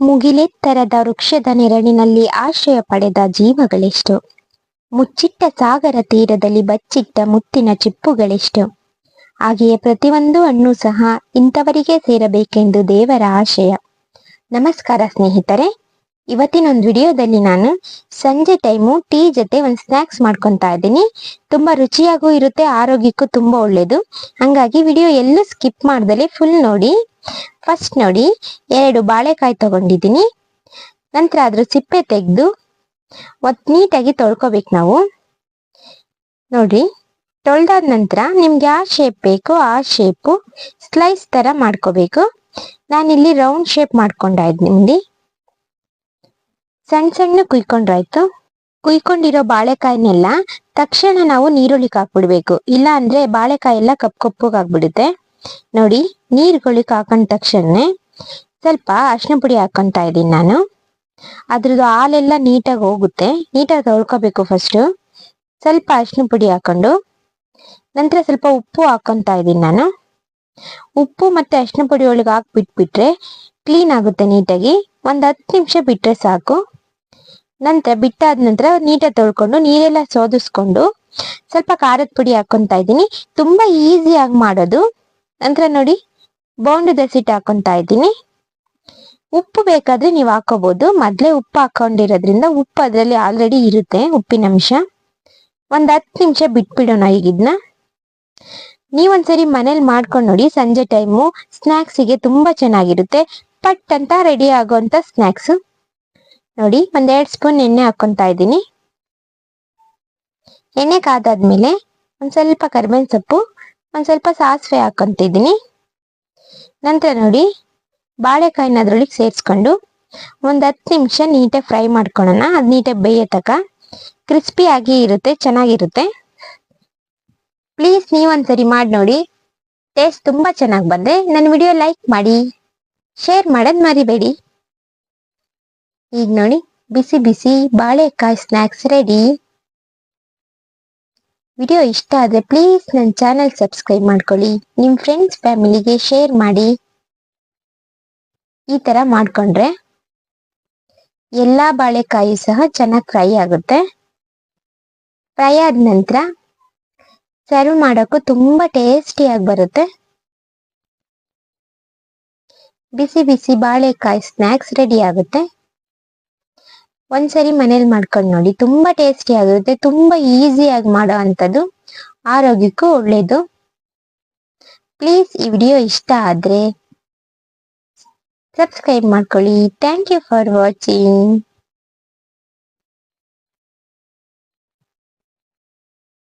ಮುಗಿಲೆತ್ತರದ ವೃಕ್ಷದ ನೆರಳಿನಲ್ಲಿ ಆಶ್ರಯ ಪಡೆದ ಜೀವಗಳೆಷ್ಟು. ಮುಚ್ಚಿಟ್ಟ ಸಾಗರ ತೀರದಲ್ಲಿ ಬಚ್ಚಿಟ್ಟ ಮುತ್ತಿನ ಚಿಪ್ಪುಗಳೆಷ್ಟು. ಹಾಗೆಯೇ ಪ್ರತಿಯೊಂದು ಹಣ್ಣು ಸಹ ಇಂಥವರಿಗೆ ಸೇರಬೇಕೆಂದು ದೇವರ ಆಶಯ ನಮಸ್ಕಾರ ಸ್ನೇಹಿತರೆ, ಇವತ್ತಿನೊಂದು ವಿಡಿಯೋದಲ್ಲಿ ನಾನು ಸಂಜೆ ಟೈಮು ಟೀ ಜೊತೆ ಒಂದು ಸ್ನ್ಯಾಕ್ಸ್ ಮಾಡ್ಕೊತಾ ಇದ್ದೀನಿ. ತುಂಬಾ ರುಚಿಯಾಗೂ ಇರುತ್ತೆ, ಆರೋಗ್ಯಕ್ಕೂ ತುಂಬಾ ಒಳ್ಳೇದು. ಹಂಗಾಗಿ ವಿಡಿಯೋ ಎಲ್ಲೂ ಸ್ಕಿಪ್ ಮಾಡ್ದಲೆ ಫುಲ್ ನೋಡಿ. ಫಸ್ಟ್ ನೋಡಿ, ಎರಡು ಬಾಳೆಕಾಯಿ ತಗೊಂಡಿದ್ದೀನಿ. ನಂತರ ಅದ್ರ ಸಿಪ್ಪೆ ತೆಗೆದು ಒತ್ ನೀಟಾಗಿ ತೊಳ್ಕೊಬೇಕು ನಾವು. ನೋಡಿ, ತೊಳ್ದಾದ ನಂತರ ನಿಮ್ಗೆ ಯಾವ ಶೇಪ್ ಬೇಕು ಆ ಶೇಪು ಸ್ಲೈಸ್ ತರ ಮಾಡ್ಕೋಬೇಕು. ನಾನಿಲ್ಲಿ ರೌಂಡ್ ಶೇಪ್ ಮಾಡ್ಕೊಂಡಾಯ್ತು ಸಣ್ಣ ಸಣ್ಣ ಕುಯ್ಕೊಂಡ್ರಾಯ್ತು. ಕುಯ್ಕೊಂಡಿರೋ ಬಾಳೆಕಾಯಿನೆಲ್ಲ ತಕ್ಷಣ ನಾವು ನೀರುಳ್ಳಿಗೆ ಹಾಕ್ಬಿಡ್ಬೇಕು. ಇಲ್ಲ ಅಂದ್ರೆ ಬಾಳೆಕಾಯಿ ಎಲ್ಲ ಕಪ್ ಕಪ್ಪಗಾಗ್ಬಿಡುತ್ತೆ ನೋಡಿ ನೀರ್ಗೊಳಿಕ್ ಹಾಕೊಂಡ ತಕ್ಷಣ ಸ್ವಲ್ಪ ಅರ್ಶಿನ ಪುಡಿ ಹಾಕೊಂತ ಇದ್ದೀನಿ ನಾನು. ಅದ್ರದ್ದು ಹಾಲೆಲ್ಲ ನೀಟಾಗಿ ಹೋಗುತ್ತೆ. ನೀಟಾಗಿ ತೊಳ್ಕೊಬೇಕು ಫಸ್ಟ್ ಸ್ವಲ್ಪ ಅರ್ಶಿನ ಪುಡಿ ಹಾಕೊಂಡು, ನಂತರ ಸ್ವಲ್ಪ ಉಪ್ಪು ಹಾಕೊಂತ ಇದ್ದೀನಿ ನಾನು. ಉಪ್ಪು ಮತ್ತೆ ಅರ್ಶಿನ ಪುಡಿ ಒಳಗೆ ಹಾಕ್ಬಿಟ್ಬಿಟ್ರೆ ಕ್ಲೀನ್ ಆಗುತ್ತೆ ನೀಟಾಗಿ. ಒಂದ್ ಹತ್ತು ನಿಮಿಷ ಬಿಟ್ರೆ ಸಾಕು. ನಂತರ ಬಿಟ್ಟಾದ ನಂತರ ನೀಟಾಗಿ ತೊಳ್ಕೊಂಡು, ನೀರೆಲ್ಲ ಸೋದಿಸ್ಕೊಂಡು ಸ್ವಲ್ಪ ಖಾರದ ಪುಡಿ ಹಾಕೊಂತ ಇದ್ದೀನಿ. ತುಂಬಾ ಈಸಿಯಾಗಿ ಮಾಡೋದು. ನಂತರ ನೋಡಿ ಬೌಂಡ್ ದಸಿಟ್ ಹಾಕೊಂತ ಇದ್ದೀನಿ. ಉಪ್ಪು ಬೇಕಾದ್ರೆ ನೀವು ಹಾಕೋಬಹುದು ಮೊದಲೇ ಉಪ್ಪು ಹಾಕೊಂಡಿರೋದ್ರಿಂದ ಉಪ್ಪು ಅದರಲ್ಲಿ ಆಲ್ರೆಡಿ ಇರುತ್ತೆ, ಉಪ್ಪಿನ ಅಂಶ. ಒಂದ್ ಹತ್ತು ನಿಮಿಷ ಬಿಟ್ಬಿಡೋಣ ಈಗಿದ್ನ. ನೀವೊಂದ್ಸರಿ ಮನೇಲಿ ಮಾಡ್ಕೊಂಡು ನೋಡಿ, ಸಂಜೆ ಟೈಮು ಸ್ನ್ಯಾಕ್ಸಿಗೆ ತುಂಬಾ ಚೆನ್ನಾಗಿರುತ್ತೆ. ಪಟ್ ಅಂತ ರೆಡಿ ಆಗೋಂತ ಸ್ನ್ಯಾಕ್ಸ್ ನೋಡಿ ಒಂದೆರಡು ಸ್ಪೂನ್ ಎಣ್ಣೆ ಹಾಕೊಂತ ಇದ್ದೀನಿ. ಎಣ್ಣೆ ಕಾದಾದ್ಮೇಲೆ ಒಂದ್ ಸ್ವಲ್ಪ ಕರ್ಬೇವಿನ ಸೊಪ್ಪು. ಒಂದ್ ಸ್ವಲ್ಪ ಸಾಸಿವೆ ಹಾಕೊಂತಿದ್ದೀನಿ. ನಂತರ ನೋಡಿ, ಬಾಳೆಕಾಯಿನ ಅದ್ರೊಳಗೆ ಸೇರಿಸ್ಕೊಂಡು ಒಂದು ಹತ್ತು ನಿಮಿಷ ನೀಟಾಗಿ ಫ್ರೈ ಮಾಡ್ಕೊಳ್ಳೋಣ ಅದು ನೀಟಾಗಿ ಬೇಯತಕ ಕ್ರಿಸ್ಪಿ ಆಗಿ ಇರುತ್ತೆ, ಚೆನ್ನಾಗಿರುತ್ತೆ. ಪ್ಲೀಸ್ ನೀವೊಂದ್ಸರಿ ಮಾಡಿ ನೋಡಿ. ಟೇಸ್ಟ್ ತುಂಬಾ ಚೆನ್ನಾಗಿ ಬಂದ್ರೆ ನನ್ನ ವಿಡಿಯೋ ಲೈಕ್ ಮಾಡಿ, ಶೇರ್ ಮಾಡೋದು ಮರಿಬೇಡಿ. ಈಗ ನೋಡಿ, ಬಿಸಿ ಬಿಸಿ ಬಾಳೆಕಾಯಿ ಸ್ನ್ಯಾಕ್ಸ್ ರೆಡಿ. ವಿಡಿಯೋ ಇಷ್ಟ ಆದರೆ ಪ್ಲೀಸ್ ನನ್ನ ಚಾನಲ್ ಸಬ್ಸ್ಕ್ರೈಬ್ ಮಾಡ್ಕೊಳ್ಳಿ. ನಿಮ್ಮ ಫ್ರೆಂಡ್ಸ್ ಫ್ಯಾಮಿಲಿಗೆ ಶೇರ್ ಮಾಡಿ. ಈ ಥರ ಮಾಡ್ಕೊಂಡ್ರೆ ಎಲ್ಲ ಬಾಳೆಕಾಯಿ ಸಹ ಚೆನ್ನಾಗಿ ಫ್ರೈ ಆಗುತ್ತೆ. ಫ್ರೈ ಆದ ನಂತರ ಸರ್ವ್ ಮಾಡೋಕ್ಕೂ ತುಂಬ ಟೇಸ್ಟಿಯಾಗಿ ಬರುತ್ತೆ. ಬಿಸಿ ಬಿಸಿ ಬಾಳೆಕಾಯಿ ಸ್ನ್ಯಾಕ್ಸ್ ರೆಡಿ ಆಗುತ್ತೆ. ಒಂದ್ಸರಿ ಮನೇಲಿ ಮಾಡ್ಕೊಂಡು ನೋಡಿ. ತುಂಬಾ ಟೇಸ್ಟಿ ಆಗಿರುತ್ತೆ ತುಂಬಾ ಈಸಿಯಾಗಿ ಮಾಡೋ ಅಂಥದ್ದು. ಆರೋಗ್ಯಕ್ಕೂ ಒಳ್ಳೇದು. ಪ್ಲೀಸ್ ಈ ವಿಡಿಯೋ ಇಷ್ಟ ಆದ್ರೆ ಸಬ್ಸ್ಕ್ರೈಬ್ ಮಾಡ್ಕೊಳ್ಳಿ. Thank you for watching